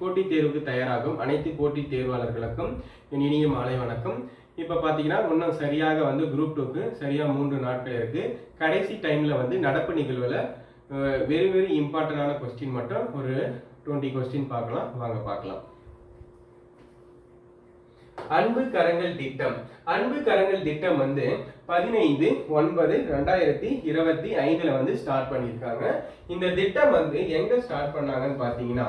போட்டித் தேர்வுக்கு தயாராகும். அனைத்து போட்டித் தேர்வாளர்களுக்கும் என் இனிய மாலை வணக்கம். இப்போ பார்த்தீங்கன்னா இன்னும் சரியாக வந்து குரூப் டூக்கு சரியாக மூன்று நாட்கள் இருக்குது கடைசி டைமில் வந்து நடப்பு நிகழ்வில் வெரி வெரி இம்பார்ட்டண்டான கொஸ்டின் மட்டும் ஒரு டுவெண்ட்டி கொஸ்டின் பார்க்கலாம். வாங்க பார்க்கலாம். அன்பு கரங்கள் திட்டம். அன்பு கரங்கள் திட்டம் வந்து பதினைந்து ஒன்பது ரெண்டாயிரத்தி இருபத்தி ஐந்துல வந்து ஸ்டார்ட் பண்ணியிருக்காங்க. இந்த திட்டம் வந்து எங்க ஸ்டார்ட் பண்ணாங்கன்னு பாத்தீங்கன்னா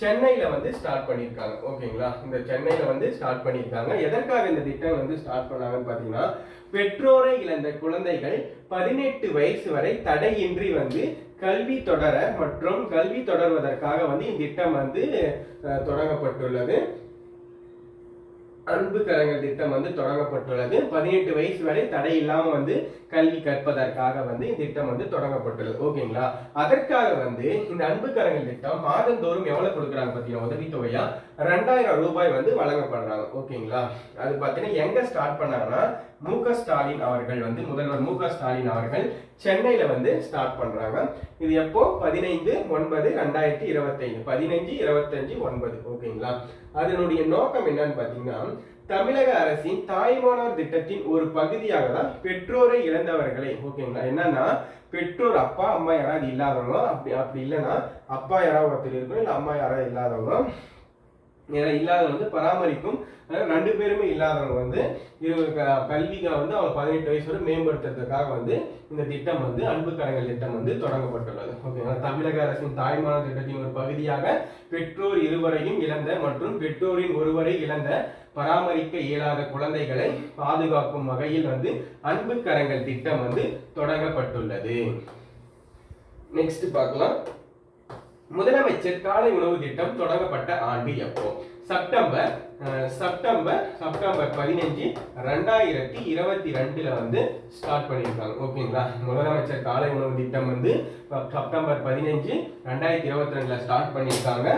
சென்னையில் வந்து ஸ்டார்ட் பண்ணியிருக்காங்க. ஓகேங்களா? இந்த சென்னையில் வந்து ஸ்டார்ட் பண்ணியிருக்காங்க. எதற்காக இந்த திட்டம் வந்து ஸ்டார்ட் பண்ணாங்கன்னு பார்த்தீங்கன்னா பெற்றோரை இழந்த குழந்தைகள் பதினெட்டு வயசு வரை தடையின்றி வந்து கல்வி தொடர மற்றும் கல்வி தொடர்வதற்காக வந்து இந்த திட்டம் வந்து தொடங்கப்பட்டுள்ளது. அன்பு கரங்கள் திட்டம் வந்து தொடங்கப்பட்டுள்ளது. பதினெட்டு வயசு வரை தடை இல்லாமல் வந்து கல்வி கற்பதற்காக வந்து இந்த திட்டம் வந்து தொடங்கப்பட்டுள்ளது. ஓகேங்களா? அதற்காக வந்து இந்த அன்பு கரங்கள் திட்டம் மாதந்தோறும் எவ்வளவு கொடுக்குறாங்க பார்த்தீங்கன்னா உதவித்தொகையா? ரெண்டாயிரம் ரூபாய் வந்து வழங்கப்படுறாங்க. ஓகேங்களா? அது பார்த்தீங்கன்னா எங்க ஸ்டார்ட் பண்ணாங்கன்னா மு க ஸ்டாலின் அவர்கள் வந்து முதல்வர் மு க ஸ்டாலின் அவர்கள் சென்னையில வந்து ஸ்டார்ட் பண்றாங்க. இது எப்போ? பதினைந்து ஒன்பது ரெண்டாயிரத்தி இருபத்தைந்து. பதினைஞ்சு இருபத்தஞ்சு ஒன்பது. ஓகேங்களா? அதனுடைய நோக்கம் என்னன்னு பார்த்தீங்கன்னா தமிழக அரசின் தாய்மானவர் திட்டத்தின் ஒரு பகுதியாக தான் பெற்றோரை இழந்தவர்களை. ஓகேங்களா? என்னன்னா பெற்றோர் அப்பா அம்மா யாராவது இல்லாதவங்க அப்படி அப்படி இல்லைன்னா அப்பா யாராவது ஒருத்தர் இருக்கணும் இல்லை அம்மா யாராவது இல்லாதவங்க ஏன்னா இல்லாதவங்க வந்து பராமரிக்கும். ரெண்டு பேருமே இல்லாதவங்க வந்து இவங்க க- கல்விக்கு வந்து அவங்க பதினெட்டு வயசு வரை மேம்படுத்துறதுக்காக வந்து இந்த திட்டம் வந்து அன்பு கரங்கள் திட்டம் வந்து தொடங்கப்பட்டுள்ளது. ஓகேங்களா தமிழக அரசின் தாய்மான திட்டத்தின் ஒரு பகுதியாக பெற்றோர் இருவரையும் இழந்த மற்றும் பெற்றோரின் ஒருவரை இழந்த பராமரிக்க இயலாத குழந்தைகளை பாதுகாக்கும் வகையில் வந்து அன்பு கரங்கள் திட்டம் வந்து தொடங்கப்பட்டுள்ளது. நெக்ஸ்ட் பார்க்கலாம். முதலமைச்சர் காலை உணவு திட்டம் தொடங்கப்பட்ட ஆண்டு எப்போ? செப்டம்பர் செப்டம்பர் செப்டம்பர் பதினஞ்சு ரெண்டாயிரத்தி இருபத்தி ரெண்டுல வந்து ஸ்டார்ட் பண்ணியிருக்காங்க. ஓகேங்களா? முதலமைச்சர் காலை உணவு திட்டம் வந்து செப்டம்பர் பதினஞ்சு ரெண்டாயிரத்தி இருபத்தி ரெண்டுல ஸ்டார்ட் பண்ணியிருக்காங்க.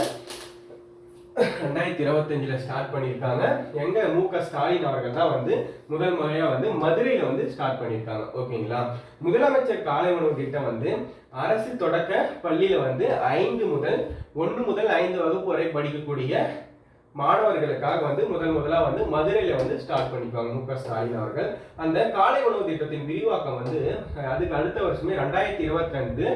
ரெண்டாயிரத்தி இருபத்தஞ்சுல ஸ்டார்ட் பண்ணியிருக்காங்க. எங்க மு க ஸ்டாலின் அவர்கள் தான் வந்து முதல் முறையா வந்து மதுரையில வந்து ஸ்டார்ட் பண்ணியிருக்காங்க. ஓகேங்களா? முதலமைச்சர் காலை உணவு திட்டம் வந்து அரசு தொடக்க பள்ளியில் வந்து ஐந்து முதல் ஒன்று முதல் ஐந்து வகுப்பு வரை படிக்கக்கூடிய மாணவர்களுக்காக வந்து முதல் முதலாக வந்து மதுரையில் வந்து ஸ்டார்ட் பண்ணிப்பாங்க மு க. ஸ்டாலின் அவர்கள். அந்த காலை உணவு திட்டத்தின் விரிவாக்கம் வந்து அதுக்கு அடுத்த வருஷமே ரெண்டாயிரத்தி இருபத்தஞ்சு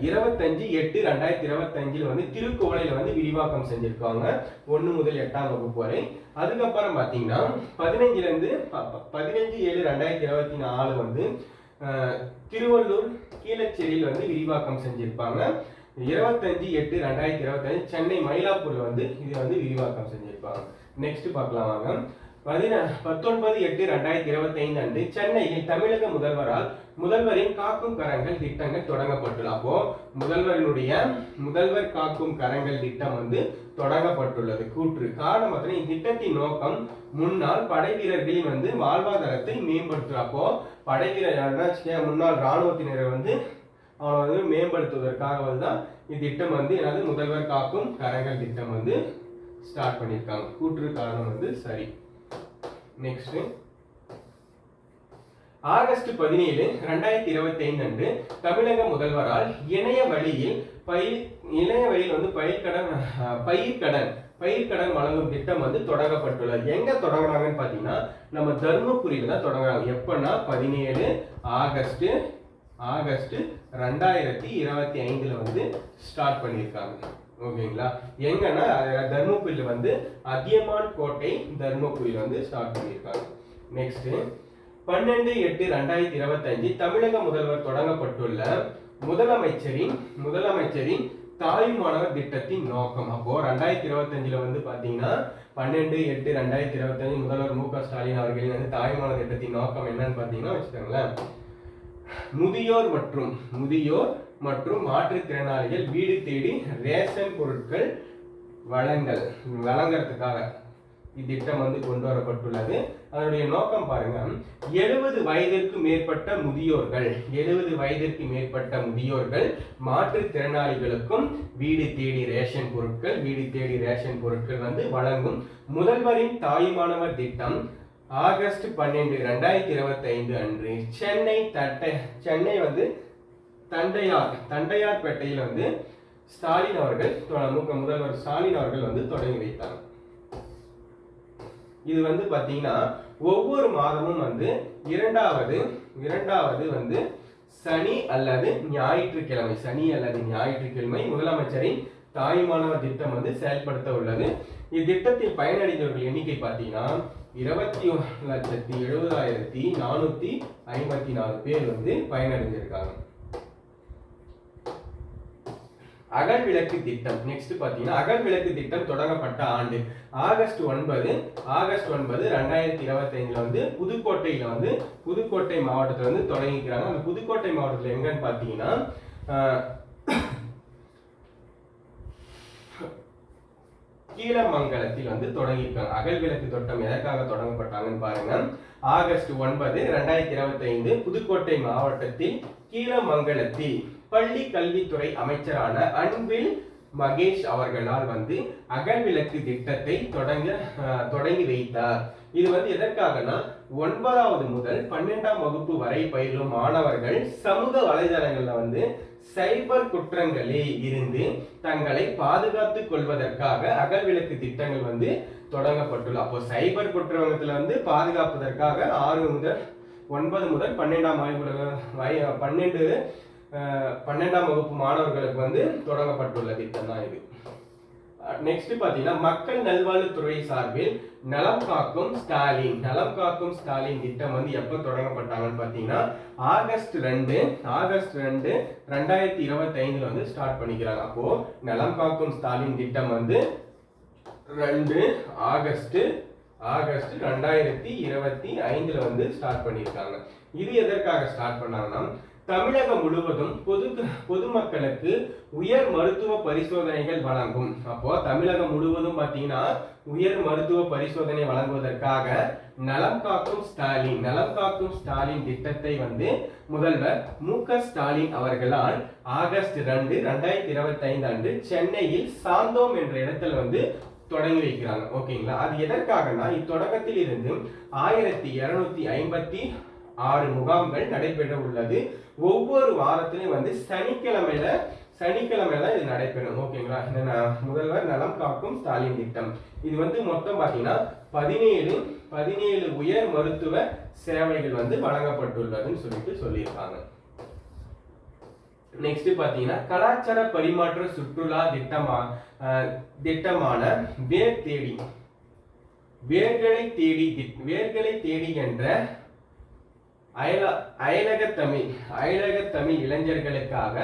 இருபத்தஞ்சு எட்டு ரெண்டாயிரத்தி இருபத்தஞ்சில் வந்து திருக்கோலையில் வந்து விரிவாக்கம் செஞ்சுருக்காங்க. ஒன்று முதல் எட்டாம் வகுப்பு வரை. அதுக்கப்புறம் பார்த்தீங்கன்னா பதினஞ்சுலேருந்து ப- பதினஞ்சு ஏழு ரெண்டாயிரத்தி இருபத்தி நாலு வந்து திருவள்ளூர் கீழச்சேரியில் வந்து விரிவாக்கம் செஞ்சுருப்பாங்க. இருபத்தஞ்சு எட்டு ரெண்டாயிரத்தி இருபத்தஞ்சு சென்னை மயிலாப்பூரில் வந்து இது வந்து விரிவாக்கம் செஞ்சுருப்பாங்க. நெக்ஸ்ட் பார்க்கலாம் வாங்க. பதின பத்தொன்பது எட்டு ரெண்டாயிரத்தி இருபத்தைந்து அன்று சென்னையில் தமிழக முதல்வரால் முதல்வரின் காக்கும் கரங்கள் திட்டங்கள் தொடங்கப்பட்டுள்ள. அப்போ முதல்வரினுடைய முதல்வர் காக்கும் கரங்கள் திட்டம் வந்து தொடங்கப்பட்டுள்ளது. கூற்று. காரணம் பார்த்தீங்கன்னா இத்திட்டத்தின் நோக்கம் முன்னாள் படை வீரர்களின் வந்து வாழ்வாதாரத்தை மேம்படுத்தும் அப்போ படை வீரர் முன்னாள் இராணுவத்தினரை வந்து அவனை வந்து மேம்படுத்துவதற்காக வந்து தான் இத்திட்டம் வந்து எனது முதல்வர் காக்கும் கரங்கள் திட்டம் வந்து ஸ்டார்ட் பண்ணியிருக்காங்க. கூற்று காரணம் வந்து சரி. நெக்ஸ்ட்டு ஆகஸ்ட் பதினேழு ரெண்டாயிரத்தி இருபத்தி ஐந்து அன்று தமிழக முதல்வரால் இணைய வழியில் பயிர் இணைய வழியில் வந்து பயிர்க்கடன் அஹ், பயிர்க்கடன் பயிர்க்கடன் வழங்கும் திட்டம் வந்து தொடங்கப்பட்டுள்ளது. எங்க தொடங்குறாங்கன்னு பாத்தீங்கன்னா நம்ம தர்மபுரியில தான் தொடங்குறாங்க. எப்பன்னா பதினேழு ஆகஸ்ட் ஆகஸ்ட் ரெண்டாயிரத்தி இருபத்தி ஐந்துல வந்து ஸ்டார்ட் பண்ணியிருக்காங்க. ஓகேங்களா? எங்கன்னா தர்மபுரியில் தர்மபுரியில வந்து அதியமான் கோட்டை தர்மபுரியில வந்து ஸ்டார்ட் பண்ணியிருக்காங்க. நெக்ஸ்ட் பன்னெண்டு எட்டு ரெண்டாயிரத்தி இருபத்தஞ்சு தமிழக முதல்வர் தொடங்கப்பட்டுள்ள முதலமைச்சரின் முதலமைச்சரின் தாய்மானவர் திட்டத்தின் நோக்கம். அப்போ ரெண்டாயிரத்தி இருபத்தஞ்சுல வந்து பாத்தீங்கன்னா பன்னெண்டு எட்டு ரெண்டாயிரத்தி இருபத்தஞ்சு முதல்வர் மு க ஸ்டாலின் அவர்களின் வந்து தாய்மானவர் திட்டத்தின் நோக்கம் என்னன்னு பாத்தீங்கன்னா வச்சுக்கோங்களேன். முதியோர் மற்றும் முதியோர் மற்றும் மாற்றுத்திறனாளிகள் வீடு தேடி ரேஷன் பொருட்கள் வழங்கல் வழங்கறதுக்காக இத்திட்டம் வந்து கொண்டு வரப்பட்டுள்ளது. அதனுடைய நோக்கம் பாருங்க. எழுபது வயதிற்கு மேற்பட்ட முதியோர்கள் எழுபது வயதிற்கு மேற்பட்ட முதியோர்கள் மாற்றுத்திறனாளிகளுக்கும் வீடு தேடி ரேஷன் பொருட்கள் வீடு தேடி ரேஷன் பொருட்கள் வந்து வழங்கும் முதல்வரின் தாயுமானவர் திட்டம் ஆகஸ்ட் பன்னெண்டு ரெண்டாயிரத்தி இருபத்தி ஐந்து அன்று சென்னை தட்டை சென்னை வந்து தண்டையார் தண்டையார்பேட்டையில் வந்து ஸ்டாலின் அவர்கள் முதல்வர் ஸ்டாலின் அவர்கள் வந்து தொடங்கி வைத்தார். இது வந்து பார்த்தீங்கன்னா ஒவ்வொரு மாதமும் வந்து இரண்டாவது இரண்டாவது வந்து சனி அல்லது ஞாயிற்றுக்கிழமை சனி அல்லது ஞாயிற்றுக்கிழமை முதலமைச்சரின் தாய்மானவர் திட்டம் வந்து செயல்படுத்த உள்ளது. இத்திட்டத்தில் பயனடைந்தவர்கள் எண்ணிக்கை பார்த்தீங்கன்னா இருபத்தி ஒரு லட்சத்தி எழுபதாயிரத்தி நானூத்தி ஐம்பத்தி நாலு பேர் வந்து பயனடைஞ்சிருக்காங்க. அகல் விளக்கு திட்டம். நெக்ஸ்ட் பாத்தீங்கன்னா அகல் விளக்கு திட்டம் தொடங்கப்பட்ட ஆண்டு. ஆகஸ்ட் ஒன்பது ஆகஸ்ட் ஒன்பது ரெண்டாயிரத்தி இருபத்தைந்துல வந்து புதுக்கோட்டையில வந்து புதுக்கோட்டை மாவட்டத்தில் வந்து தொடங்கிக்கிறாங்க. அந்த புதுக்கோட்டை மாவட்டத்தில் எங்கன்னு பார்த்தீங்கன்னா கீழமங்கலத்தில் வந்து தொடங்கியிருக்காங்க. அகல் விளக்கு திட்டம் எதற்காக தொடங்கப்பட்டாங்கன்னு பாருங்க. ஆகஸ்ட் ஒன்பது ரெண்டாயிரத்தி இருபத்தி ஐந்து புதுக்கோட்டை மாவட்டத்தில் கீழமங்கலத்தில் பள்ளி கல்வித்துறை அமைச்சரான அன்பில் மகேஷ் அவர்களால் வந்து அகல்விளக்கு திட்டத்தை தொடங்க தொடங்கி வைத்தார். இது வந்து எதற்காகனா ஒன்பதாவது முதல் பன்னெண்டாம் வகுப்பு வரை பயிலும் மாணவர்கள் சமூக வலைதளங்களில் வந்து சைபர் குற்றங்களில் இருந்து தங்களை பாதுகாத்துக் கொள்வதற்காக அகல் விளக்கு திட்டங்கள் வந்து தொடங்கப்பட்டுள்ள அப்போ சைபர் குற்றத்துல வந்து பாதுகாப்பதற்காக ஆறு முதல் ஒன்பது முதல் பன்னெண்டாம் வகுப்பு வய பன்னெண்டு பன்னெண்டாம் வகுப்பு மாணவர்களுக்கு வந்து தொடங்கப்பட்டுள்ள திட்டம் தான் இது நெக்ஸ்ட் பாத்தீங்கன்னா மக்கள் நல்வாழ்வுத்துறை சார்பில் நலம் காக்கும் ஸ்டாலின். நலம் காக்கும் ஸ்டாலின் திட்டம் வந்து எப்ப தொடங்கப்பட்டாங்கன்னு பாத்தீங்கன்னா ஆகஸ்ட் ரெண்டு ஆகஸ்ட் ரெண்டு ரெண்டாயிரத்தி இருபத்தி ஐந்துல வந்து ஸ்டார்ட் பண்ணிக்கிறாங்க. அப்போ நலம் காக்கும் ஸ்டாலின் திட்டம் வந்து ரெண்டு ஆகஸ்ட் ஆகஸ்ட் ரெண்டாயிரத்தி இருபத்தி ஐந்துல வந்து ஸ்டார்ட் பண்ணியிருக்காங்க. இது எதற்காக ஸ்டார்ட் பண்ணாங்கன்னா தமிழகம் முழுவதும் பொது பொதுமக்களுக்கு உயர் மருத்துவ பரிசோதனைகள் வழங்கும். அப்போ தமிழகம் முழுவதும் பார்த்தீங்கன்னா உயர் மருத்துவ பரிசோதனை வழங்குவதற்காக நலம் காக்கும் ஸ்டாலின் நலம் காக்கும் ஸ்டாலின் திட்டத்தை வந்து முதல்வர் மு க ஸ்டாலின் அவர்களால் ஆகஸ்ட் ரெண்டு ரெண்டாயிரத்தி இருபத்தி ஐந்து அன்று சென்னையில் சாந்தோம் என்ற இடத்துல வந்து தொடங்கி வைக்கிறாங்க. ஓகேங்களா? அது எதற்காகனா இத்தொடக்கத்தில் இருந்து ஆயிரத்தி இருநூத்தி ஐம்பத்தி ஆறு முகாம்கள் நடைபெற உள்ளது ஒவ்வொரு வாரத்திலையும் வந்து சனிக்கிழமையில சனிக்கிழமையில தான் இது நடைபெறும். ஓகேங்களா? இந்த முதல்வர் நலம் காக்கும் ஸ்டாலின் திட்டம். இது வந்து மொத்தம் பார்த்தீங்கன்னா பதினேழு பதினேழு உயர் மருத்துவ சேவைகள் வந்து வழங்கப்பட்டுள்ளதுன்னு சொல்லிட்டு சொல்லியிருக்காங்க. நெக்ஸ்ட் பார்த்தீங்கன்னா கலாச்சார பரிமாற்ற சுற்றுலா திட்டமா திட்டமான வேர் தேடி வேர்களை தேடி திட்- வேர்களை தேடி என்ற அயல அயலக தமிழ் அயலக தமிழ் இளைஞர்களுக்காக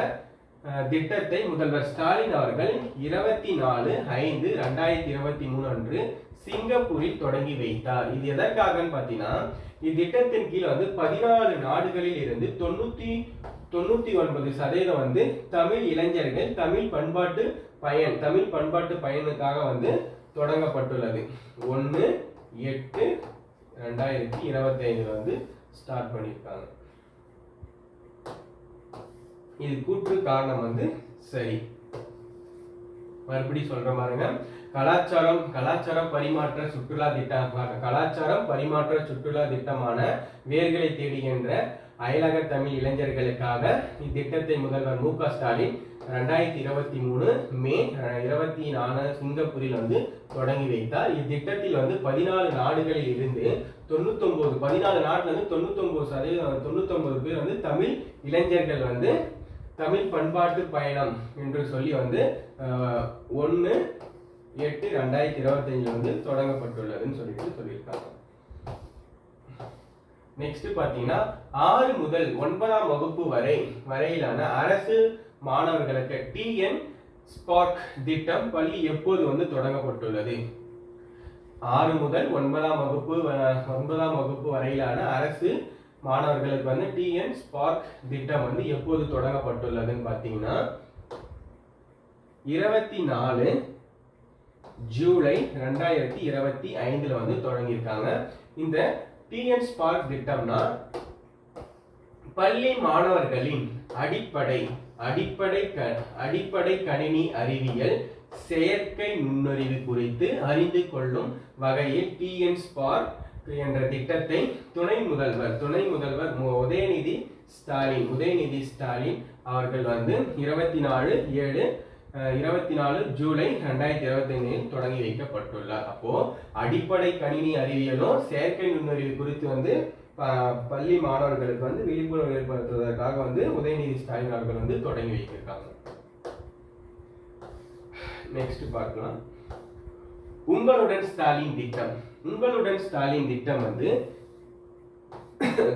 திட்டத்தை முதல்வர் ஸ்டாலின் அவர்கள் இருபத்தி நாலு ஐந்து ரெண்டாயிரத்தி இருபத்தி மூணு அன்று சிங்கப்பூரில் தொடங்கி வைத்தார். இது எதற்காகன்னு பார்த்தீங்கன்னா இத்திட்டத்தின் கீழ் வந்து பதினாலு நாடுகளில் இருந்து தொண்ணூத்தி தொண்ணூத்தி ஒன்பது சதவீதம் வந்து தமிழ் இளைஞர்கள் தமிழ் பண்பாட்டு பயன் தமிழ் பண்பாட்டு பயனுக்காக வந்து தொடங்கப்பட்டுள்ளது. ஒன்று எட்டு ரெண்டாயிரத்தி இருபத்தி வந்து ஸ்டார்ட் பண்ணியிருக்காங்க. இது கூற்று காரணம் வந்து சரி. மறுபடி சொல்ற பாருங்க. கலாச்சாரம் கலாச்சாரம் பரிமாற்ற சுற்றுலா திட்டம் கலாச்சாரம் பரிமாற்ற சுற்றுலா திட்டமான வேர்களை தேடுகின்ற அயலக தமிழ் இளைஞர்களுக்காக இத்திட்டத்தை முதல்வர் மு க ஸ்டாலின் ரெண்டாயிரத்தி இருபத்தி மூணு மே இருபத்தி நாலு சிங்கப்பூரில் வந்து தொடங்கி வைத்தார். இத்திட்டத்தில் வந்து பதினாலு நாடுகளில் இருந்து தொண்ணூத்தொம்பது பதினாலு நாட்டுல வந்து தொண்ணூத்தொன்பது சதவீதம் தொண்ணூத்தொம்பது பேர் வந்து தமிழ் இளைஞர்கள் வந்து தமிழ் பண்பாட்டு பயணம் என்று சொல்லி வந்து ஒன்று எட்டு ரெண்டாயிரத்தி இருபத்தஞ்சில் வந்து தொடங்கப்பட்டுள்ளதுன்னு சொல்லிட்டு சொல்லியிருக்காங்க. நெக்ஸ்ட் பார்த்தீங்கன்னா ஆறு முதல் ஒன்பதாம் வகுப்பு வரை வரையிலான அரசு மாணவர்களுக்கு டிஎன் ஸ்பார்க் திட்டம் பள்ளி எப்போது வந்து தொடங்கப்பட்டுள்ளது? ஆறு முதல் ஒன்பதாம் வகுப்பு ஒன்பதாம் வகுப்பு வரையிலான அரசு மாணவர்களுக்கு வந்து டிஎன் ஸ்பார்க் திட்டம் வந்து எப்போது தொடங்கப்பட்டுள்ளதுன்னு பார்த்தீங்கன்னா இருபத்தி நாலு ஜூலை ரெண்டாயிரத்தி இருபத்தி ஐந்துல வந்து தொடங்கியிருக்காங்க. இந்த டிஎன் ஸ்பார்க் திட்டம்னா பள்ளி மாணவர்களின் அடிப்படை அடிப்படை க அடிப்படை கணினி அறிவியல் செயற்கை நுண்ணறிவு குறித்து அறிந்து கொள்ளும் வகையில் டிஎன் ஸ்பார்க் என்ற திட்டத்தை துணை முதல்வர் துணை முதல்வர் உதயநிதி ஸ்டாலின் உதயநிதி ஸ்டாலின் அவர்கள் வந்து இருபத்தி நாலு ஏழு இருபத்தி நாலு ஜூலை ரெண்டாயிரத்தி இருபத்தி ஐந்தில் தொடங்கி வைக்கப்பட்டுள்ளார். அப்போ அடிப்படை கணினி அறிவியலும் செயற்கை நுண்ணறிவு குறித்து வந்து ப- பள்ளி மாணவர்களுக்கு வந்து விழிப்புணர்வு ஏற்படுத்துவதற்காக வந்து உதயநிதி ஸ்டாலின் அவர்கள் வந்து தொடங்கி வைத்திருக்காங்க. நெக்ஸ்ட் பார்க்கலாம். உங்களுடன் ஸ்டாலின் திட்டம். உங்களுடன் ஸ்டாலின் திட்டம் வந்து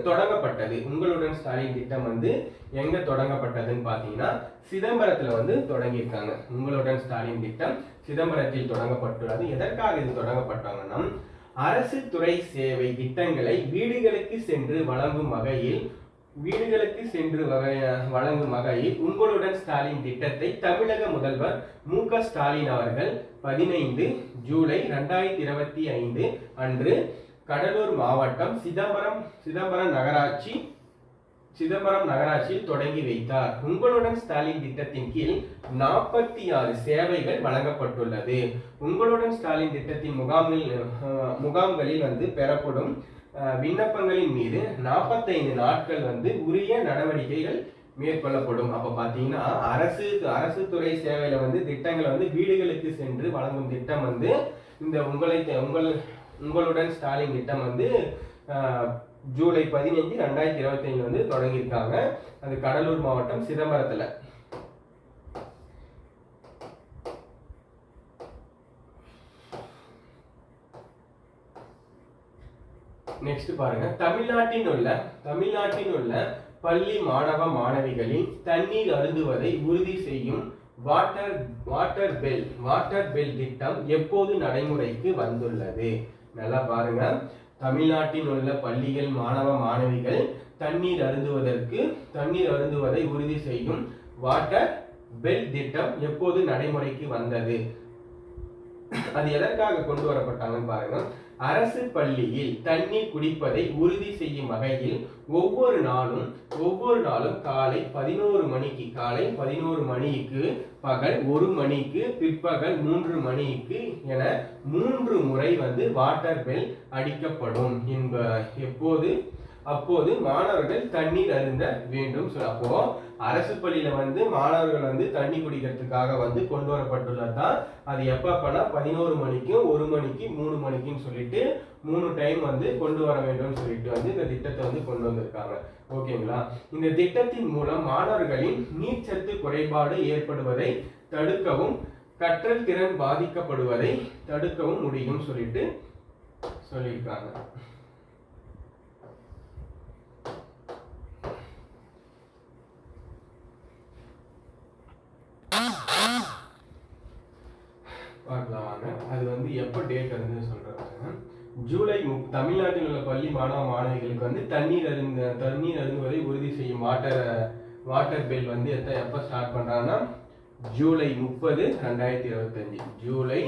தொடங்கப்பட்டது. உங்களுடன் ஸ்டாலின் திட்டம் வந்து எங்க தொடங்கப்பட்டதுன்னு பாத்தீங்கன்னா சிதம்பரத்துல வந்து தொடங்கியிருக்காங்க. உங்களுடன் ஸ்டாலின் திட்டம் சிதம்பரத்தில் தொடங்கப்பட்டுள்ளது. எதற்காக இது தொடங்கப்பட்டாங்கன்னா அரசு துறை சேவை திட்டங்களை வீடுகளுக்கு சென்று வழங்கும் வகையில் வீடுகளுக்கு சென்று வகை வழங்கும் வகையில் உங்களுடன் ஸ்டாலின் திட்டத்தை தமிழக முதல்வர் மு ஸ்டாலின் அவர்கள் பதினைந்து ஜூலை ரெண்டாயிரத்தி இருபத்தி ஐந்து அன்று கடலூர் மாவட்டம் சிதம்பரம் சிதம்பரம் நகராட்சி சிதம்பரம் நகராட்சியில் தொடங்கி வைத்தார். உங்களுடன் ஸ்டாலின் திட்டத்தின் கீழ் நாற்பத்தி ஆறு சேவைகள் வழங்கப்பட்டுள்ளது. உங்களுடன் ஸ்டாலின் திட்டத்தின் முகாமில் முகாம்களில் வந்து பெறப்படும் விண்ணப்பங்களின் மீது நாற்பத்தைந்து நாட்கள் வந்து உரிய நடவடிக்கைகள் மேற்கொள்ளப்படும். அப்போ பார்த்தீங்கன்னா அரசு அரசு துறை சேவையில் வந்து திட்டங்களை வந்து வீடுகளுக்கு சென்று வழங்கும் திட்டம் வந்து இந்த உங்களை உங்கள் உங்களுடன் ஸ்டாலின் திட்டம் வந்து ஜூலை பதினைஞ்சு ரெண்டாயிரத்தி இருபத்தி ஐந்து வந்து தொடங்கியிருக்காங்க. அது கடலூர் மாவட்டம் சிதம்பரத்தில். நெக்ஸ்ட் பாருங்க. தமிழ்நாட்டின் உள்ள தமிழ்நாட்டின் உள்ள பள்ளி மாணவ மாணவிகளின் தண்ணீர் அருந்துவதை உறுதி செய்யும் water water bell water bell திட்டம் எப்போது நடைமுறைக்கு வந்துள்ளது? நல்லா பாருங்க. தமிழ்நாட்டில் உள்ள பள்ளிகள் மாணவ மாணவிகள் தண்ணீர் அருந்துவதற்கு தண்ணீர் அருந்துவதை உறுதி செய்யும் வாட்டர் பெல் திட்டம் எப்போது நடைமுறைக்கு வந்தது? அது எதற்காக கொண்டு வரப்பட்டாங்கன்னு பாருங்க. அரசு பள்ளியில் தண்ணீர் குடிப்பதை உறுதி செய்யும் வகையில் ஒவ்வொரு நாளும் ஒவ்வொரு நாளும் காலை பதினோரு மணிக்கு காலை பதினோரு மணிக்கு பகல் ஒரு மணிக்கு பிற்பகல் மூன்று மணிக்கு என மூன்று முறை வந்து வாட்டர் பெல் அடிக்கப்படும். என்ப எப்போது? அப்போது மாணவர்கள் தண்ணீர் அருந்த வேண்டும். சொல்ல அப்போ அரசு பள்ளியில வந்து மாணவர்கள் வந்து தண்ணி குடிக்கிறதுக்காக வந்து கொண்டு வரப்பட்டுள்ளது தான் அது பண்ணா பதினோரு மணிக்கும் ஒரு மணிக்கு மூணு மணிக்குன்னு சொல்லிட்டு மூணு டைம் வந்து கொண்டு வர வேண்டும்னு சொல்லிட்டு வந்து இந்த திட்டத்தை வந்து கொண்டு வந்திருக்காங்க. ஓகேங்களா? இந்த திட்டத்தின் மூலம் மாணவர்களின் நீர்ச்சத்து குறைபாடு ஏற்படுவதை தடுக்கவும் கற்றல் திறன் பாதிக்கப்படுவதை தடுக்கவும் முடியும் சொல்லிட்டு சொல்லியிருக்காங்க பார்க்கலாம் வாங்க அது வந்து எப்போ டேட் வந்து சொல்றாங்க ஜூலை தமிழ்நாட்டில் உள்ள பள்ளி மாணவ மாணவிகளுக்கு வந்து தண்ணீர் அருந்த தண்ணீர் அருந்துவதை உறுதி செய்யும் வாட்டர் வாட்டர் பில் வந்து எத்த எப்போ ஸ்டார்ட் பண்ணுறாங்கன்னா ஜூலை முப்பது ரெண்டாயிரத்தி இருபத்தஞ்சு. ஜூலை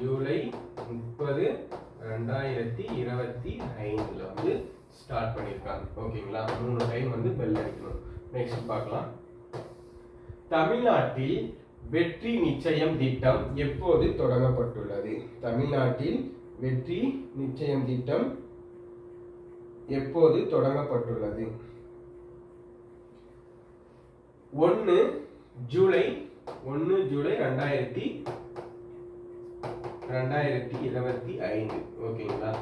ஜூலை முப்பது ரெண்டாயிரத்தி இருபத்தி ஐந்தில் வந்து ஸ்டார்ட் பண்ணியிருக்காங்க ஓகேங்களா? மூணு டைம் வந்து பெல் அடிக்கணும். நெக்ஸ்ட் பார்க்கலாம். தமிழ்நாட்டில் வெற்றி நிச்சயம் திட்டம் எப்போது தொடங்கப்பட்டுள்ளது? தமிழ்நாட்டில் வெற்றி நிச்சயம் திட்டம் எப்போது தொடங்கப்பட்டுள்ளது? ஒன்று ஜூலை ஒன்று ஜூலை ரெண்டாயிரத்தி ரெண்டாயிரத்தி இருபத்தி ஐந்து. ஓகேங்களா?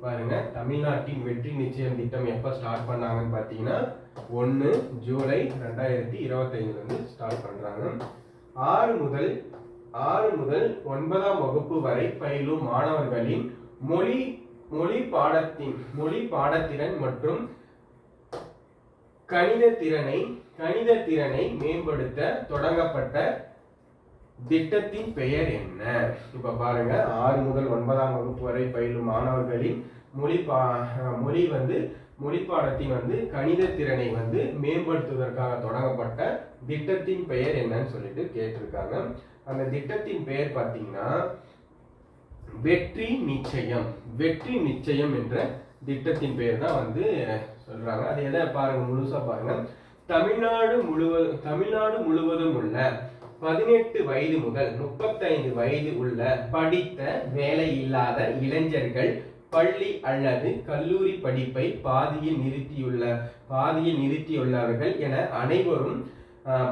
பாருங்க தமிழ்நாட்டின் வெற்றி நிச்சயம் திட்டம் எப்போ ஸ்டார்ட் பண்ணாங்கன்னு பார்த்தீங்கன்னா ஒன்று ஜூலை ரெண்டாயிரத்தி இருபத்தைந்துலேருந்து ஸ்டார்ட் பண்ணுறாங்க ஆறு முதல் ஆறு முதல் ஒன்பதாம் வகுப்பு வரை பயிலும் மாணவர்களின் மொழி மொழி பாடத்தின் மொழி பாடத்திறன் மற்றும் கணித திறனை கணித திறனை மேம்படுத்த தொடங்கப்பட்ட திட்டத்தின் பெயர் என்ன? இப்ப பாருங்க ஆறு முதல் ஒன்பதாம் வகுப்பு வரை பயிலும் மாணவர்களின் மொழி பா மொழி வந்து மொழி பாடத்தின் வந்து கணித திறனை வந்து மேம்படுத்துவதற்காக தொடங்கப்பட்ட திட்டத்தின் பெயர் என்னன்னு சொல்லிட்டு கேட்டிருக்காங்க. அந்த திட்டத்தின் பெயர் பார்த்தீங்கன்னா வெற்றி நிச்சயம். வெற்றி நிச்சயம் என்ற திட்டத்தின் பெயர் தான் வந்து சொல்றாங்க. அது எதை பாருங்க முழுசா பாருங்க. தமிழ்நாடு முழுவதும் தமிழ்நாடு முழுவதும் உள்ள பதினெட்டு வயது முதல் முப்பத்தைந்து வயது உள்ள படித்த வேலை இல்லாத இளைஞர்கள் பள்ளி அல்லது கல்லூரி படிப்பை பாதியில் நிறுத்தியுள்ள பாதியில் நிறுத்தியுள்ளவர்கள் என அனைவரும்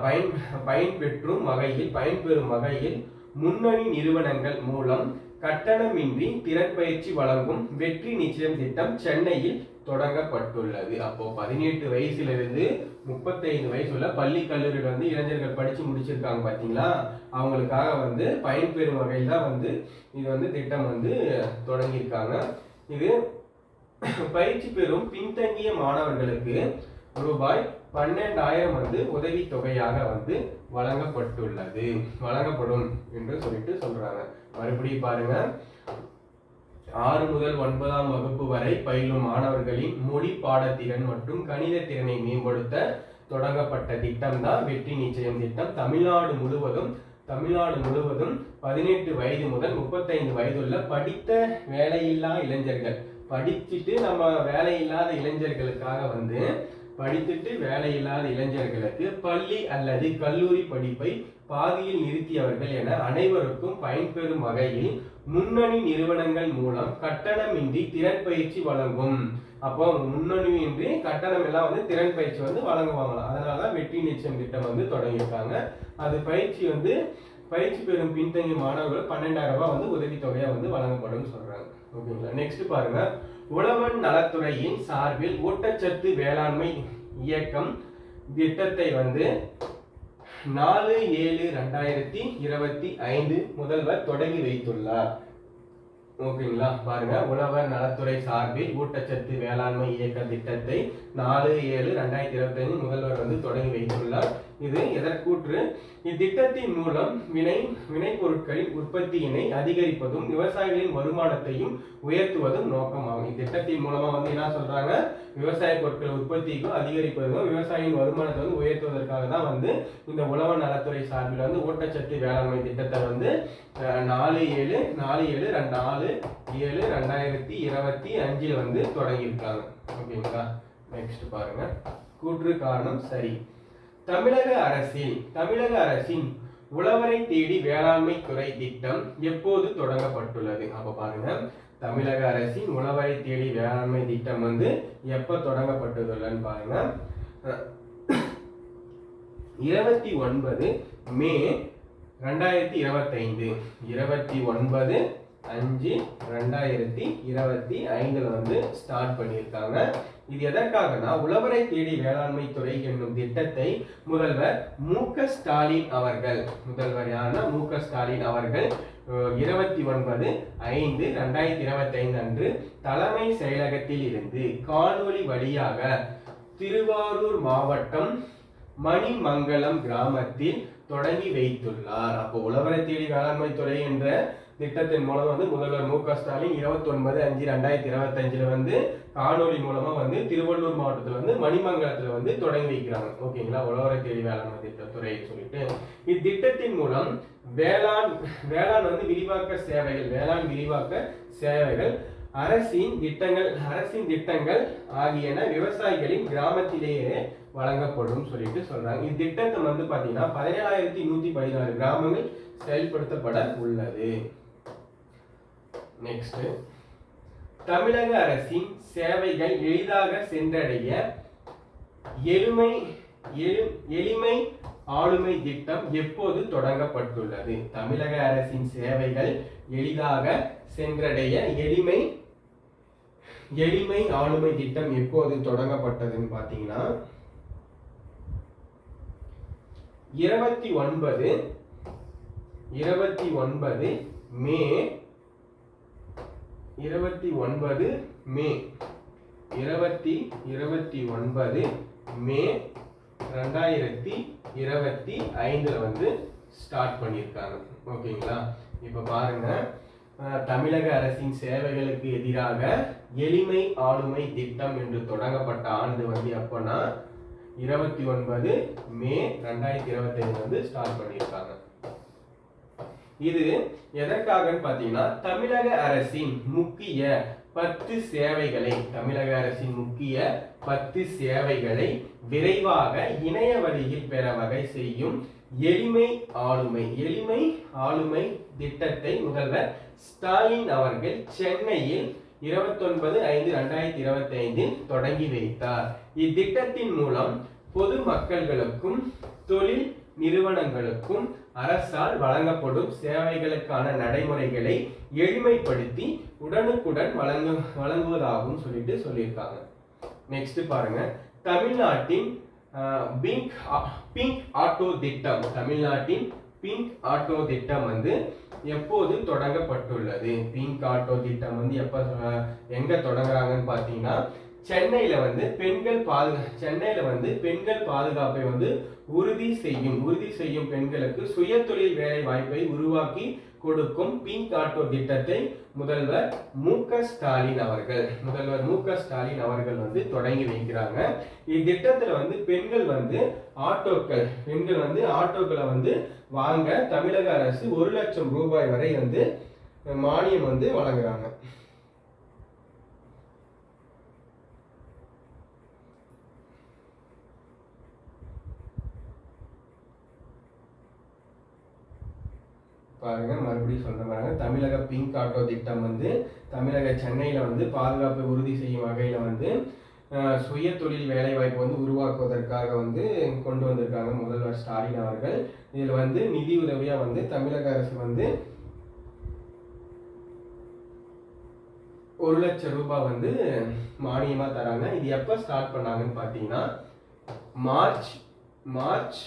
பயன் பயன்பெற்றும் வகையில் பயன்பெறும் வகையில் முன்னணி நிறுவனங்கள் மூலம் கட்டணமின்றி திறன் பயிற்சி வழங்கும் வெற்றி நிச்சயம் திட்டம் சென்னையில் தொடங்கப்பட்டுள்ளது. அப்போ பதினெட்டு வயசுலேருந்து முப்பத்தைந்து வயசுள்ள பள்ளி கல்லூரியில் வந்து இளைஞர்கள் படித்து முடிச்சிருக்காங்க பார்த்தீங்களா அவங்களுக்காக வந்து பயன்பெறும் வகையில் தான் வந்து இது வந்து திட்டம் வந்து தொடங்கியிருக்காங்க. இது பயிற்சி பெறும் பின்தங்கிய மாணவர்களுக்கு ரூபாய் பன்னெண்டாயிரம் வந்து உதவி தொகையாக வந்து வழங்கப்பட்டுள்ளது. வழங்கப்படும் என்று சொல்லிட்டு சொல்றாங்க. மறுபடியும் பாருங்க. ஆறு முதல் ஒன்பதாம் வகுப்பு வரை பயிலும் மாணவர்களின் மொழி பாடத்திறன் மற்றும் கணித திறனை மேம்படுத்த தொடங்கப்பட்ட திட்டம் தான் வெற்றி நிச்சயம் திட்டம். தமிழ்நாடு முழுவதும் தமிழ்நாடு முழுவதும் பதினெட்டு வயது முதல் முப்பத்தைந்து வயதுள்ள படித்த வேலையில்லா இளைஞர்கள் படிச்சுட்டு நம்ம வேலை இல்லாத இளைஞர்களுக்காக வந்து படித்துட்டு வேலை இல்லாத இளைஞர்களுக்கு பள்ளி அல்லது கல்லூரி படிப்பை பாதியில் நிறுத்தியவர்கள் என அனைவருக்கும் பயன்பெறும் வகையில் முன்னணி நிறுவனங்கள் மூலம் கட்டணமின்றி திறன் பயிற்சி வழங்கும். அப்போ முன்னணியின்றி கட்டணம் எல்லாம் வந்து திறன் பயிற்சி வந்து வழங்குவாங்களாம். அதனால தான் வெற்றி நிச்சயம் திட்டம் வந்து தொடங்கியிருக்காங்க. அது பயிற்சி வந்து பயிற்சி பெறும் பின்தங்கிய மாணவர்கள் பன்னெண்டாயிரம் ரூபாய் வந்து உதவித்தொகையா வந்து வழங்கப்படும் சொல்றாங்க. ஓகேங்களா? நெக்ஸ்ட் பாருங்க. உழவன் நலத்துறையின் சார்பில் ஊட்டச்சத்து வேளாண்மை இயக்கம் திட்டத்தை வந்து நாலு ஏழு ரெண்டாயிரத்தி இருபத்தி ஐந்து முதல்வர் தொடங்கி வைத்துள்ளார். ஓகேங்களா? பாருங்க. உழவர் நலத்துறை சார்பில் ஊட்டச்சத்து வேளாண்மை இயக்க திட்டத்தை நாலு ஏழு ரெண்டாயிரத்தி இருபத்தி ஐந்து முதல்வர் வந்து தொடங்கி வைத்துள்ளார். இது எதற்கூற்று இத்திட்டத்தின் மூலம் வினை வினைப்பொருட்களின் உற்பத்தியினை அதிகரிப்பதும் விவசாயிகளின் வருமானத்தையும் உயர்த்துவதும் நோக்கமாகும். இத்திட்டத்தின் மூலமா வந்து என்ன சொல்றாங்க? விவசாய பொருட்கள் உற்பத்திக்கும் அதிகரிப்பதும் விவசாயியின் வருமானத்தை வந்து உயர்த்துவதற்காக தான் வந்து இந்த உழவ நலத்துறை சார்பில் வந்து ஊட்டச்சத்து வேளாண்மை திட்டத்தை வந்து நாலு ஏழு நாலு ஏழு ரெண்டு நாலு ஏழு ரெண்டாயிரத்தி இருபத்தி அஞ்சில் வந்து தொடங்கியிருக்காங்க. ஓகேங்களா? நெக்ஸ்ட் பாருங்க. கூற்று காரணம் சரி. தமிழக அரசின் தமிழக அரசின் உழவரை தேடி வேளாண்மை துறை திட்டம் எப்போது தொடங்கப்பட்டுள்ளது? அப்ப பாருங்க. தமிழக அரசின் உழவரை தேடி வேளாண்மை திட்டம் வந்து எப்ப தொடங்கப்பட்டுள்ளன்னு பாருங்க. இருபத்தி ஒன்பது மே ரெண்டாயிரத்தி இருபத்தைந்து. இருபத்தி ஒன்பது அஞ்சு ரெண்டாயிரத்தி இருபத்தி ஐந்தில் வந்து ஸ்டார்ட் பண்ணியிருக்காங்க. இது எதற்காகனா உழவரை தேடி வேளாண்மை துறை என்னும் திட்டத்தை முதல்வர் மு க ஸ்டாலின் அவர்கள் முதல்வர் யாருன்னா மு க ஸ்டாலின் அவர்கள் இருபத்தி ஒன்பது ஐந்து ரெண்டாயிரத்தி இருபத்தி ஐந்து அன்று தலைமை செயலகத்தில் இருந்து காணொளி வழியாக திருவாரூர் மாவட்டம் மணிமங்கலம் கிராமத்தில் தொடங்கி வைத்துள்ளார். அப்போ உழவரை தேடி வேளாண்மை துறை என்ற திட்டத்தின் மூலம் வந்து முதல்வர் மு க ஸ்டாலின் இருபத்தி ஒன்பது அஞ்சு ரெண்டாயிரத்தி இருபத்தஞ்சில் வந்து காணொளி மூலமாக வந்து திருவள்ளூர் மாவட்டத்தில் வந்து மணிமங்கலத்தில் வந்து தொடங்கி வைக்கிறாங்க. ஓகேங்களா? உழவரை தேடி வேளாண்மை திட்டத்துறை சொல்லிட்டு. இத்திட்டத்தின் மூலம் வேளாண் வேளாண் வந்து விரிவாக்க சேவைகள் வேளாண் விரிவாக்க சேவைகள் அரசின் திட்டங்கள் அரசின் திட்டங்கள் ஆகியன விவசாயிகளின் கிராமத்திலேயே வழங்கப்படும் சொல்லிட்டு சொல்றாங்க. இத்திட்டத்தை வந்து பாத்தீங்கன்னா பதினேழாயிரத்தி நூத்தி பதினாறு கிராமங்கள் செயல்படுத்தப்பட உள்ளது. நெக்ஸ்ட் தமிழக அரசின் சேவைகள் எளிதாக சென்றடைய எளிமை எளி- எளிமை ஆளுமை திட்டம் எப்போது தொடங்கப்பட்டுள்ளது? தமிழக அரசின் சேவைகள் எளிதாக சென்றடைய எளிமை எளிமை ஆளுமை திட்டம் எப்போது தொடங்கப்பட்டதுன்னு பார்த்தீங்கன்னா இருபத்தி ஒன்பது இருபத்தி ஒன்பது மே இருபத்தி ஒன்பது மே. இருபத்தி இருபத்தி ஒன்பது மே ரெண்டாயிரத்தி இருபத்தி ஐந்தில் வந்து ஸ்டார்ட் பண்ணியிருக்காங்க. ஓகேங்களா? இப்போ பாருங்க. தமிழக அரசின் சேவைகளுக்கு எதிராக எளிமை ஆளுமை திட்டம் என்று தொடங்கப்பட்ட ஆண்டு வந்து எப்போன்னா இருபத்தி ஒன்பது மே ரெண்டாயிரத்தி இருபத்தி ஐந்து வந்து ஸ்டார்ட் பண்ணியிருக்காங்க. இது எதற்காகன்னு பார்த்தீங்கன்னா தமிழக அரசின் முக்கிய பத்து சேவைகளை தமிழக அரசின் முக்கிய பத்து சேவைகளை விரைவாக இணைய வழியில் பெற வகை செய்யும் எளிமை ஆளுமை எளிமை ஆளுமை திட்டத்தை முதல்வர் ஸ்டாலின் அவர்கள் சென்னையில் இருபத்தொன்பது ஐந்து ரெண்டாயிரத்தி இருபத்தி ஐந்தில் தொடங்கி வைத்தார். இத்திட்டத்தின் மூலம் பொது மக்கள்களுக்கும் தொழில் நிறுவனங்களுக்கும் அரசால் வழங்கப்படும் சேவைகளுக்கான நடைமுறைகளை எளிமைப்படுத்தி உடனுக்குடன் வழங்கு வழங்குவதாகவும் சொல்லிட்டு சொல்லியிருக்காங்க. நெக்ஸ்ட் பாருங்க. தமிழ்நாட்டின் பிங்க் பிங்க் ஆட்டோ திட்டம். தமிழ்நாட்டின் பிங்க் ஆட்டோ திட்டம் வந்து எப்போது தொடங்கப்பட்டுள்ளது? பிங்க் ஆட்டோ திட்டம் வந்து எப்போ எங்கே தொடங்குறாங்கன்னு பார்த்தீங்கன்னா சென்னையில் வந்து பெண்கள் பாதுகா சென்னையில் வந்து பெண்கள் பாதுகாப்பை வந்து உறுதி செய்யும் உறுதி செய்யும் பெண்களுக்கு சுயதொழில் வேலை வாய்ப்பை உருவாக்கி கொடுக்கும் பிங்க் ஆட்டோ திட்டத்தை முதல்வர் மு ஸ்டாலின் அவர்கள் முதல்வர் மு ஸ்டாலின் அவர்கள் வந்து தொடங்கி வைக்கிறாங்க. இத்திட்டத்தில் வந்து பெண்கள் வந்து ஆட்டோக்கள் பெண்கள் வந்து ஆட்டோக்களை வந்து வாங்க தமிழக அரசு ஒரு லட்சம் ரூபாய் வரை வந்து மானியம் வந்து வழங்குறாங்க. பாருங்க மறுபடியும் சொல்ற தமிழக பிங்க் ஆட்டோ திட்டம் வந்து தமிழக சென்னையில வந்து பாதுகாப்பை உறுதி செய்யும் வகையில வந்து சுய தொழில் வேலை வாய்ப்பு வந்து உருவாக்குவதற்காக வந்து கொண்டு வந்திருக்காங்க முதல்வர் ஸ்டாலின் அவர்கள். இதில் வந்து நிதி உதவியா வந்து தமிழக அரசு வந்து ஒரு லட்சம் ரூபாய் வந்து மானியமா தராங்க. இது எப்ப ஸ்டார்ட் பண்ணாங்கன்னு பார்த்தீங்கன்னா மார்ச் மார்ச்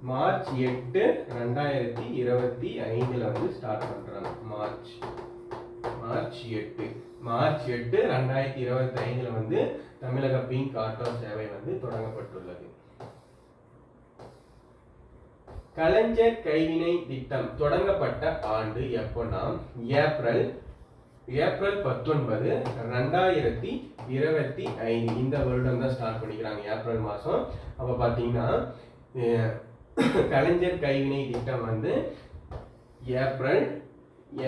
மார்ச் எட்டு ரெண்டாயிரத்தி இருபத்தி ஐந்தில் வந்து ஸ்டார்ட் பண்ணுறாங்க மார்ச். மார்ச் எட்டு. மார்ச் எட்டு ரெண்டாயிரத்தி இருபத்தி ஐந்தில் வந்து தமிழக பிங்க் ஆட்டோ சேவை வந்து தொடங்கப்பட்டுள்ளது. கலைஞர் கைவினை திட்டம் தொடங்கப்பட்ட ஆண்டு எப்போனா ஏப்ரல். ஏப்ரல் பத்தொன்பது ரெண்டாயிரத்தி இருபத்தி ஐந்து. இந்த வருடம் தான் ஸ்டார்ட் பண்ணிக்கிறாங்க. ஏப்ரல் மாதம் அப்போ பார்த்தீங்கன்னா கலைஞர் கைவினை திட்டம் வந்து ஏப்ரல்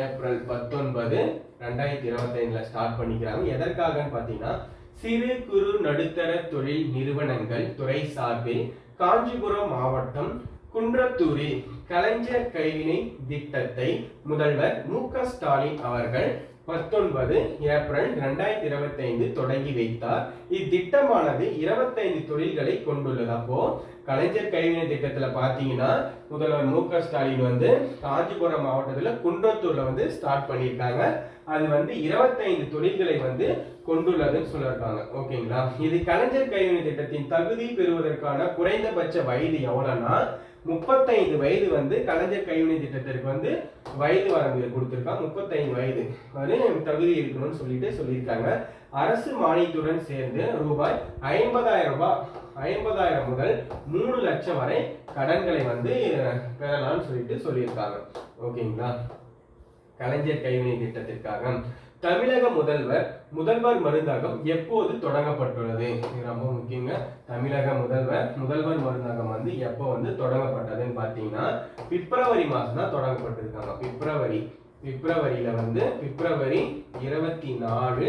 ஏப்ரல் பத்தொன்பது ரெண்டாயிரத்தி இருபத்தைந்துல ஸ்டார்ட் பண்ணிக்கிறாங்க. எதற்காகன்னு பார்த்தீங்கன்னா சிறு குறு நடுத்தர தொழில் நிறுவனங்கள் துறை சார்பில் காஞ்சிபுரம் மாவட்டம் குன்றத்தூரில் கலைஞர் கைவினை திட்டத்தை முதல்வர் மு க ஸ்டாலின் அவர்கள் பத்தொன்பது ஏப்ரல் ரெண்டாயிரத்தி இருபத்தி ஐந்து தொடங்கி வைத்தார். இத்திட்டமானது இருபத்தைந்து தொழில்களை கொண்டுள்ளது. அப்போ கலைஞர் கைவினை திட்டத்துல பாத்தீங்கன்னா முதல்வர் மு க ஸ்டாலின் வந்து காஞ்சிபுரம் மாவட்டத்துல குன்றத்தூர்ல வந்து ஸ்டார்ட் பண்ணியிருக்காங்க. அது வந்து இருபத்தைந்து தொழில்களை வந்து கொண்டுள்ளதுன்னு சொல்லியிருக்காங்க. ஓகேங்களா? இது கலைஞர் கைவினை திட்டத்தின் தகுதி பெறுவதற்கான குறைந்தபட்ச வயது எவ்வளோன்னா முப்பத்தைந்து வயது வந்து கலைஞர் கைவினை திட்டத்திற்கு வந்து வயது வரம்பு கொடுத்துருக்காங்க முப்பத்தைந்து வயது. வந்து தகுதி இருக்கணும்னு சொல்லிட்டு சொல்லியிருக்காங்க. அரசு மானியத்துடன் சேர்ந்து ரூபாய் ஐம்பதாயிரம் ரூபாய் ஐம்பதாயிரம் முதல் மூணு லட்சம் வரை கடன்களை வந்து பெறலாம்னு சொல்லிட்டு சொல்லியிருக்காங்க. ஓகேங்களா? கலைஞர் கைவினை திட்டத்திற்காக. தமிழக முதல்வர் முதல்வர் மருந்தகம் எப்போது தொடங்கப்பட்டுள்ளது? இது ரொம்ப முக்கியங்க. தமிழக முதல்வர் முதல்வர் மருந்தகம் வந்து எப்போ வந்து தொடங்கப்பட்டதுன்னு பார்த்தீங்கன்னா பிப்ரவரி மாதம் தான் தொடங்கப்பட்டிருக்காங்க. பிப்ரவரி பிப்ரவரியில வந்து பிப்ரவரி இருபத்தி நாலு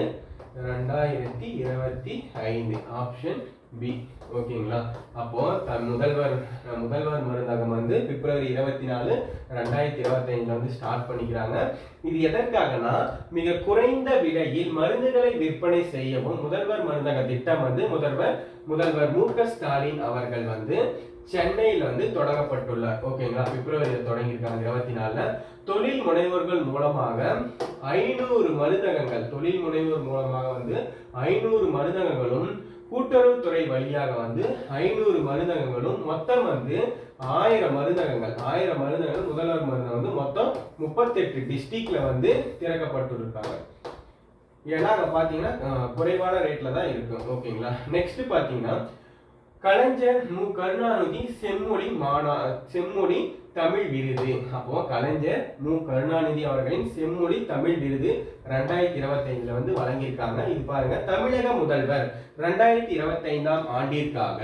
ரெண்டாயிரத்தி இருபத்தி ஐந்து. ஆப்ஷன் பி ஓகேங்களா அப்போ த முதல்வர் முதல்வர் மருந்தகம் வந்து பிப்ரவரி இருபத்தி நாலு ரெண்டாயிரத்தி இருபத்தைந்துல வந்து ஸ்டார்ட் பண்ணிக்கிறாங்க. இது எதற்காகனா மிக குறைந்த விலையில் மருந்துகளை விற்பனை செய்யவும் முதல்வர் மருந்தக திட்டம் வந்து முதல்வர் முதல்வர் மு ஸ்டாலின் அவர்கள் வந்து சென்னையில் வந்து தொடங்கப்பட்டுள்ளார் ஓகேங்களா? பிப்ரவரியில் தொடங்கியிருக்காங்க இருபத்தி நாலில் தொழில் முனைவோர்கள் மூலமாக ஐநூறு மருந்தகங்கள் தொழில் முனைவோர் மூலமாக வந்து ஐநூறு மருந்தகங்களும் கூட்டுறவுத்துறை வழியாக வந்து ஐநூறு மருந்தகங்களும் மொத்தம் வந்து ஆயிரம் மருந்தகங்கள் ஆயிரம் மருந்தகங்கள் முதல்வர் மருந்தகம் வந்து மொத்தம் முப்பத்தெட்டு டிஸ்ட்ரிக்ட்ல வந்து திறக்கப்பட்டிருக்காங்க. ஏன்னா அங்கே பார்த்தீங்கன்னா குறைவான ரேட்டில் தான் இருக்கும் ஓகேங்களா? நெக்ஸ்ட் பார்த்தீங்கன்னா கலைஞர் மு. கருணாநிதி செம்மொழி மாநா செம்மொழி தமிழ் விருது. அப்போ கலைஞர் மு. கருணாநிதி அவர்களின் செம்மொழி தமிழ் விருது ரெண்டாயிரத்தி இருபத்தைந்துல வந்து வழங்கியிருக்காங்க. இது பாருங்க தமிழக முதல்வர் ரெண்டாயிரத்தி இருபத்தைந்தாம் ஆண்டிற்காக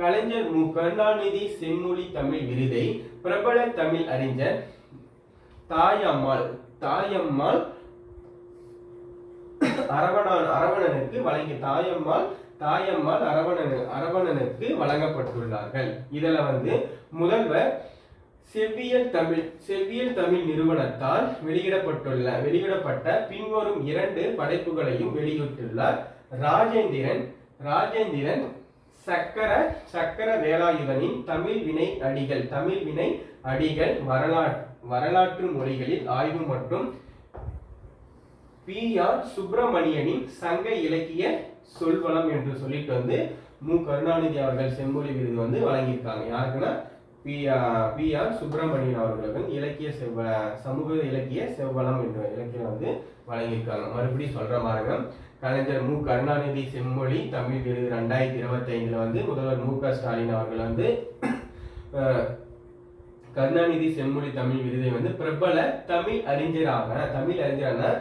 கலைஞர் மு. கருணாநிதி செம்மொழி தமிழ் விருதை பிரபல தமிழ் அறிஞர் தாயம்மாள் தாயம்மாள் அரவணன் அரவணனுக்கு வழங்கிய தாயம்மாள் தாயம்மாள் அரவணனு அரவணனுக்கு வழங்கப்பட்டுள்ளார்கள். இதில் வந்து முதல்வர் செவ்வியல் தமிழ் செவ்வியல் தமிழ் நிறுவனத்தால் வெளியிடப்பட்டுள்ள வெளியிடப்பட்ட பின்வரும் இரண்டு படைப்புகளையும் வெளியிட்டுள்ளார். ராஜேந்திரன் ராஜேந்திரன் சக்கர சக்கர வேலாயுதனின் தமிழ் வினை அடிகள் தமிழ் வினை அடிகள் வரலாற்று வரலாற்று மொழிகளில் ஆய்வு மற்றும் பி ஆர் சுப்பிரமணியனின் சங்க இலக்கிய சொல்வளம் என்று சொல்லிட்டு வந்து மு. கருணாநிதி அவர்கள் செம்மொழி விருது வந்து வழங்கியிருக்காங்க. யாருக்குன்னா? பி. பி. ஆர். சுப்பிரமணியன் அவர்களுக்கு இலக்கிய செவ்வ சமூக இலக்கிய செவ்வளம் என்ற இலக்கியம் வந்து வழங்கியிருக்காங்க. மறுபடியும் சொல்ற பாருங்க கலைஞர் மு. கருணாநிதி செம்மொழி தமிழ் விருது ரெண்டாயிரத்தி இருபத்தி ஐந்துல வந்து முதல்வர் மு. க. ஸ்டாலின் அவர்கள் வந்து கருணாநிதி செம்மொழி தமிழ் விருதை வந்து பிரபல தமிழ் அறிஞராக தமிழ் அறிஞரான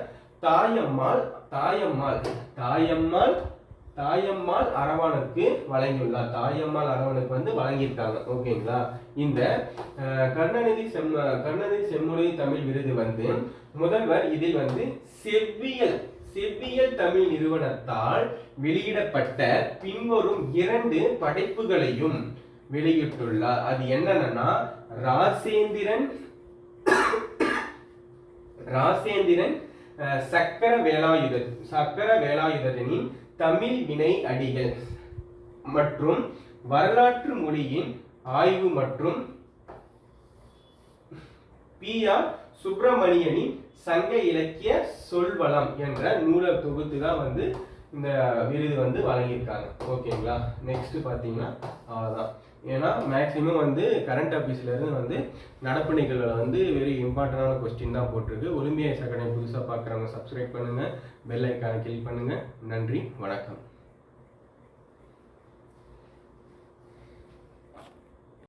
தாயம்மாள் தாயம்மாள். தாயம்மாள் தாயம்மாள் அரவணுக்கு வழங்கியுள்ளார். தாயம்மாள் அரவனுக்கு வந்து வழங்கியிருக்காங்க. ஓகேங்களா? இந்த கருணாநிதி செம் கருணாநிதி செம்மொழி தமிழ் விருது வந்து முதல்வர் இதில் வந்து செவ்வியல் செவ்வியல் தமிழ் நிறுவனத்தால் வெளியிடப்பட்ட பின்வரும் இரண்டு படைப்புகளையும் வெளியிட்டுள்ளார். அது என்னன்னா ராசேந்திரன் ராசேந்திரன் சக்கர வேலாயுத சக்கர வேலாயுதனின் தமிழ் வினை அடிகள் மற்றும் வரலாற்று மொழியின் ஆய்வு மற்றும் பி. ஆர். சுப்பிரமணியனின் சங்க இலக்கிய சொல்வளம் என்ற நூலை தொகுத்து தான் வந்து இந்த விருது வந்து வழங்கியிருக்காங்க. ஓகேங்களா? நெக்ஸ்ட் பார்த்தீங்கன்னா அவ்வளோதான் ஏன்னா மேக்ஸிமம் வந்து கரண்ட் ஆஃபீஸ்லேருந்து வந்து நடப்பு நிகழ்வில் வந்து வெரி இம்பார்ட்டண்டான கொஸ்டின் தான் போட்டிருக்கு. ஒலிம்பியா அகாடமி புதுசாக பார்க்குறவங்க சப்ஸ்கிரைப் பண்ணுங்கள் பெல் ஐக்கானை கிளிக் பண்ணுங்கள் நன்றி வணக்கம்.